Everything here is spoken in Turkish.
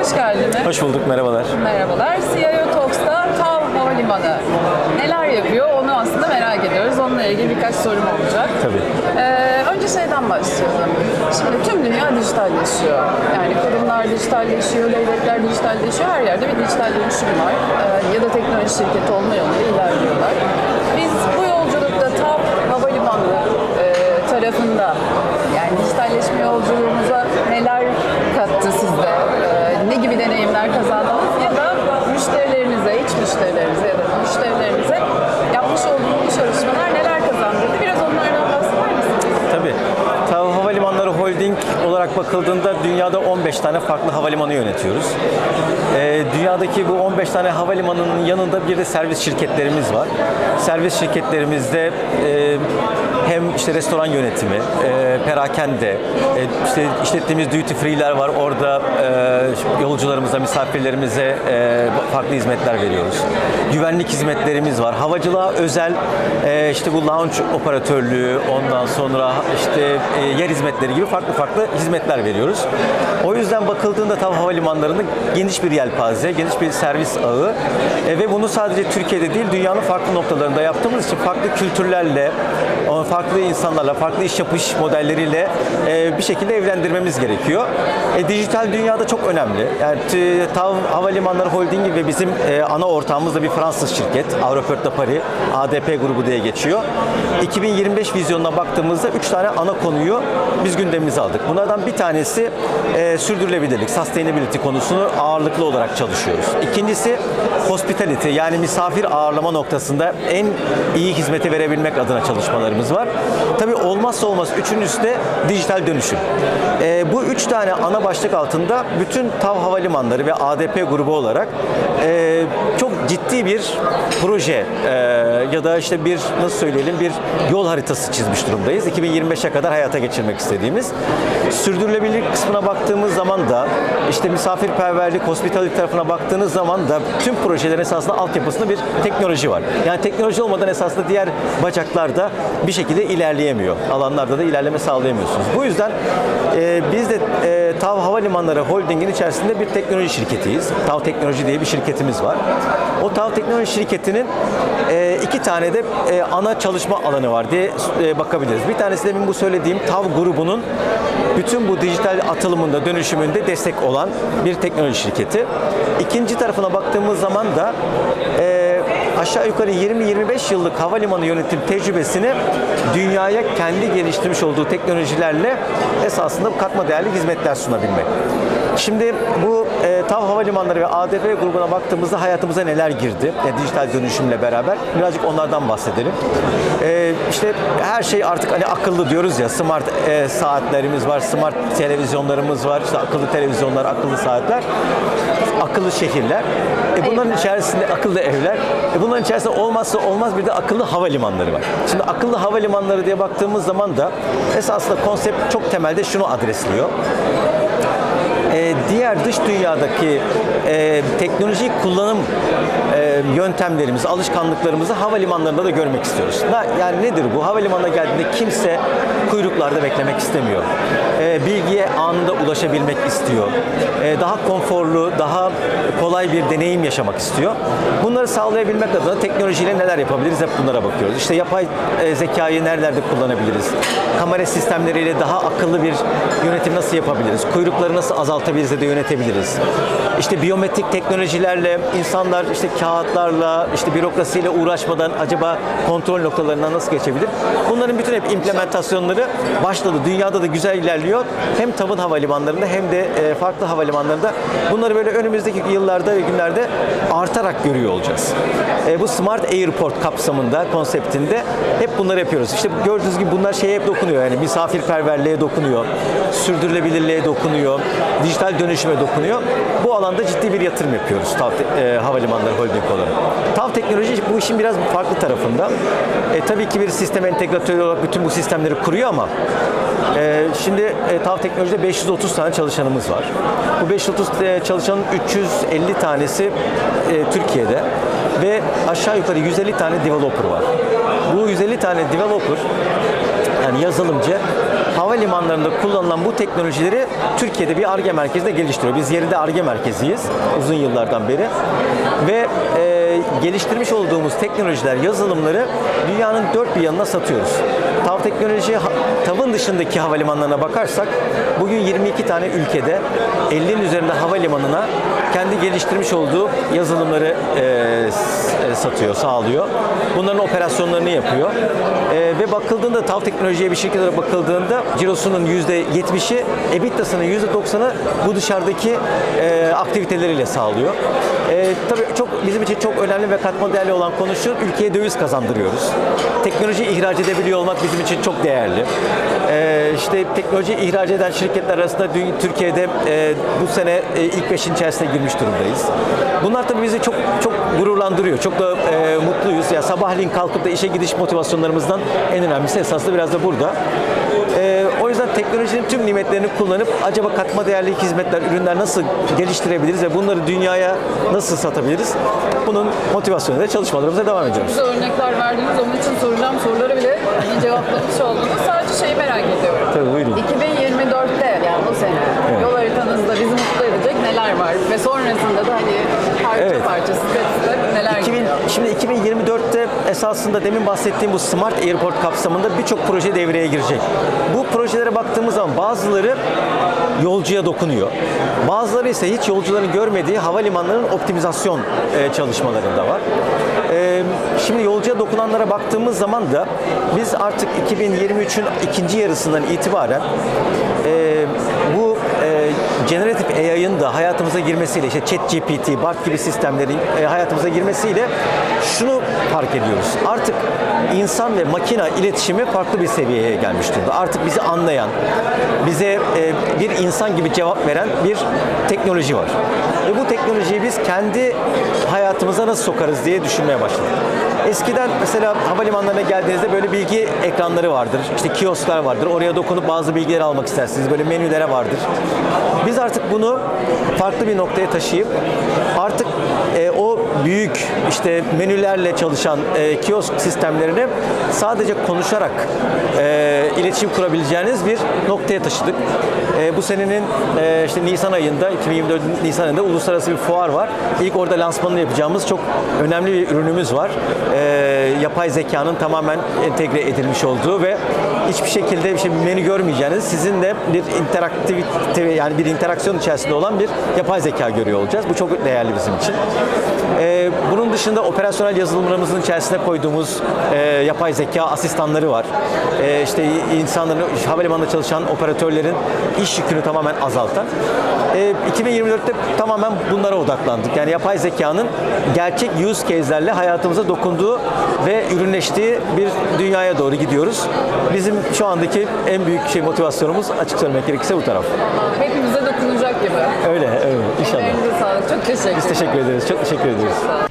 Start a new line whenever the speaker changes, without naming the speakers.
hoş geldiniz.
Hoş bulduk, merhabalar.
Merhabalar. CIO Talks'ta TAV Havalimanı neler yapıyor onu aslında merak ediyoruz. Onunla ilgili birkaç sorum olacak.
Tabii.
Ee, önce şeyden başlayalım. Şimdi tüm dünya dijitalleşiyor. Yani kurumlar dijitalleşiyor, devletler dijitalleşiyor. Her yerde bir dijital dönüşüm var. Ee, ya da teknoloji şirketi olma yolunda ilerliyorlar. Biz bu yolculukta TAV Havalimanı e, tarafında yani dijitalleşme yolculuğumuza neler kattı sizde? Ee, ne gibi deneyimler kazandınız ya da müşterilerinize, iç müşterilerinize ya da müşterilerinize yapmış olduğunuz çalışmalar neler kazandırdı? Biraz onlardan bahseder misiniz?
Tabii. TAV Havalimanları Holding olarak bakıldığında dünyada 15 tane farklı havalimanı yönetiyoruz. Ee, dünyadaki bu 15 tane havalimanının yanında bir de servis şirketlerimiz var. Servis şirketlerimizde e, hem işte restoran yönetimi, e, perakende, e, işte işlettiğimiz duty free'ler var. Orada e, yolcularımıza, misafirlerimize e, farklı hizmetler veriyoruz. Güvenlik hizmetlerimiz var. Havacılığa özel e, işte bu lounge operatörlüğü, ondan sonra işte e, yer hizmetleri gibi farklı farklı hizmetler veriyoruz. O yüzden bakıldığında TAV Havalimanları'nda geniş bir yelpaze, geniş bir servis ağı e, ve bunu sadece Türkiye'de değil dünyanın farklı noktalarında yaptığımız için farklı kültürlerle, farklı insanlarla, farklı iş yapış modelleriyle e, bir şekilde evlendirmemiz gerekiyor. E, dijital dünyada çok önemli. Yani t- TAV Havalimanları Holding'i ve bizim e, ana ortağımız da bir Fransız şirket. Aeroport de Paris, ADP grubu diye geçiyor. 2025 vizyonuna baktığımızda 3 tane ana konuyu biz gündemimize aldık. Bunlardan bir tanesi e, sürdürülebilirlik, sustainability konusunu ağırlıklı olarak çalışıyoruz. İkincisi hospitality yani misafir ağırlama noktasında en iyi hizmeti verebilmek adına çalışmalarımız var. Tabii olmazsa olmaz üçüncüsü de dijital dönüşüm. E, bu üç tane ana başlık altında bütün TAV Havalimanları ve ADP grubu olarak e, bir proje e, ya da işte bir nasıl söyleyelim bir yol haritası çizmiş durumdayız. 2025'e kadar hayata geçirmek istediğimiz. Sürdürülebilirlik kısmına baktığımız zaman da işte misafirperverlik, hospitality tarafına baktığınız zaman da tüm projelerin esasında altyapısında bir teknoloji var. Yani teknoloji olmadan esasında diğer bacaklarda bir şekilde ilerleyemiyor. Alanlarda da ilerleme sağlayamıyorsunuz. Bu yüzden e, biz de e, TAV Havalimanları Holding'in içerisinde bir teknoloji şirketiyiz. TAV Teknoloji diye bir şirketimiz var. O TAV Teknoloji şirketinin e, iki tane de e, ana çalışma alanı var diye e, bakabiliriz. Bir tanesi demin bu söylediğim TAV grubunun bütün bu dijital atılımında, dönüşümünde destek olan bir teknoloji şirketi. İkinci tarafına baktığımız zaman da e, aşağı yukarı 20-25 yıllık havalimanı yönetim tecrübesini dünyaya kendi geliştirmiş olduğu teknolojilerle esasında katma değerli hizmetler sunabilmek. Şimdi bu e, TAV Havalimanları ve ADP grubuna baktığımızda hayatımıza neler girdi e, dijital dönüşümle beraber birazcık onlardan bahsedelim. E, işte her şey artık hani akıllı diyoruz ya smart e, saatlerimiz var, smart televizyonlarımız var, işte akıllı televizyonlar, akıllı saatler, akıllı şehirler. E, bunların
Evler.
içerisinde akıllı evler. E, bunların içerisinde olmazsa olmaz bir de akıllı havalimanları var. Şimdi akıllı havalimanları diye baktığımız zaman da esasında konsept çok temelde şunu adresliyor e, diğer dış dünyadaki e, teknolojik kullanım e, yöntemlerimizi, alışkanlıklarımızı havalimanlarında da görmek istiyoruz. Da, yani nedir bu? Havalimanına geldiğinde kimse kuyruklarda beklemek istemiyor. E, bilgiye anında ulaşabilmek istiyor. E, daha konforlu, daha kolay bir deneyim yaşamak istiyor. Bunları sağlayabilmek adına teknolojiyle neler yapabiliriz hep bunlara bakıyoruz. İşte yapay e, zekayı nerelerde kullanabiliriz? Kamera sistemleriyle daha akıllı bir yönetim nasıl yapabiliriz? Kuyrukları nasıl azaltabiliriz ya da yönetebiliriz? İşte biyometrik teknolojilerle insanlar işte kağıtlarla, işte bürokrasiyle uğraşmadan acaba kontrol noktalarından nasıl geçebilir? Bunların bütün hep implementasyonları başladı. Dünyada da güzel ilerliyor. Hem TAV'ın havalimanlarında hem de e, farklı havalimanlarında bunları böyle önümüzdeki yıllarda ve günlerde artarak görüyor olacağız. E, bu Smart Airport kapsamında, konseptinde hep bunları yapıyoruz. İşte gördüğünüz gibi bunlar şeye hep dokunuyor. Yani misafirperverliğe dokunuyor, sürdürülebilirliğe dokunuyor, dijital dönüşüme dokunuyor. Bu alanda ciddi bir yatırım yapıyoruz TAV e, Havalimanları Holding olarak. TAV Teknoloji bu işin biraz farklı tarafında. E, tabii ki bir sistem entegratörü olarak bütün bu sistemleri kuruyor ama e, şimdi e, TAV Teknoloji'de 530 tane çalışanımız var. Bu 530 e, çalışanın 350 tanesi e, Türkiye'de ve aşağı yukarı 150 tane developer var. Bu 150 tane developer yani yazılımcı havalimanlarında kullanılan bu teknolojileri Türkiye'de bir ARGE merkezinde geliştiriyor. Biz yerinde ARGE merkeziyiz uzun yıllardan beri ve e, geliştirmiş olduğumuz teknolojiler, yazılımları dünyanın dört bir yanına satıyoruz. TAV teknoloji ha- Dışındaki havalimanlarına bakarsak bugün 22 tane ülkede 50'nin üzerinde havalimanına kendi geliştirmiş olduğu yazılımları e, e, satıyor, sağlıyor. Bunların operasyonlarını yapıyor. E, ve bakıldığında TAV teknolojiye bir şirket olarak bakıldığında cirosunun %70'i, EBITDA'sının %90'ı bu dışarıdaki e, aktiviteleriyle sağlıyor. E, tabii çok bizim için çok önemli ve katma değerli olan konu şu, ülkeye döviz kazandırıyoruz. Teknoloji ihraç edebiliyor olmak bizim için çok değerli. E, işte teknoloji ihraç eden şirketler arasında Türkiye'de e, bu sene e, ilk beşin içerisine girmiş durumdayız. Bunlar tabii bizi çok çok gururlandırıyor. Çok da e, mutluyuz. Ya sabahleyin kalkıp da işe gidiş motivasyonlarımızdan en önemlisi esaslı biraz da burada. Teknolojinin tüm nimetlerini kullanıp acaba katma değerli hizmetler, ürünler nasıl geliştirebiliriz ve bunları dünyaya nasıl satabiliriz? Bunun motivasyonuyla çalışmalarımıza devam ediyoruz.
Güzel örnekler verdiniz. Onun için soracağım soruları bile iyi cevaplamış oldunuz. Sadece şeyi merak ediyorum.
Tabii, buyurun.
2024'te yani bu sene
Evet.
yol haritanızda bizi mutlu edecek neler var? Ve sonrasında da hani parça
Evet.
parça step step neler
2000,
geliyor?
şimdi 2024'te esasında demin bahsettiğim bu Smart Airport kapsamında birçok proje devreye girecek. Bu projelere baktığımız zaman bazıları yolcuya dokunuyor. Bazıları ise hiç yolcuların görmediği havalimanlarının optimizasyon e, çalışmalarında var. E, şimdi yolcuya dokunanlara baktığımız zaman da biz artık 2023'ün ikinci yarısından itibaren e, bu Generative AI'ın da hayatımıza girmesiyle işte ChatGPT, Bard gibi sistemlerin e, hayatımıza girmesiyle şunu fark ediyoruz. Artık insan ve makina iletişimi farklı bir seviyeye gelmiş durumda. Artık bizi anlayan, bize e, bir insan gibi cevap veren bir teknoloji var. Ve bu teknolojiyi biz kendi hayatımıza nasıl sokarız diye düşünmeye başladık. Eskiden mesela havalimanlarına geldiğinizde böyle bilgi ekranları vardır. İşte kiosklar vardır. Oraya dokunup bazı bilgileri almak istersiniz. Böyle menülere vardır. Biz artık bunu farklı bir noktaya taşıyıp artık e, o büyük işte menülerle çalışan e, kiosk sistemlerini sadece konuşarak e, iletişim kurabileceğiniz bir noktaya taşıdık. E, bu senenin e, işte Nisan ayında 2024 Nisan ayında uluslararası bir fuar var. İlk orada lansmanını yapacağımız çok önemli bir ürünümüz var. E, yapay zekanın tamamen entegre edilmiş olduğu ve hiçbir şekilde bir şey menü görmeyeceğiniz sizinle bir interaktivite yani bir interaksiyon içerisinde olan bir yapay zeka görüyor olacağız. Bu çok değerli bizim için. E, bunun dışında operasyonel yazılımlarımızın içerisine koyduğumuz e, yapay zeka asistanları var. E, işte insanların havalimanında çalışan operatörlerin iş yükünü tamamen azaltan. E, 2024'te tamamen bunlara odaklandık. Yani yapay zekanın gerçek use case'lerle hayatımıza dokunduğu ve ürünleştiği bir dünyaya doğru gidiyoruz. Bizim şu andaki en büyük şey motivasyonumuz açık söylemek gerekirse bu taraf.
Hepimize dokunacak gibi.
Öyle, öyle. İnşallah.
Ellerinize sağlık. Çok teşekkür ederim.
Biz teşekkür ederiz. Çok teşekkür ederiz.
있어.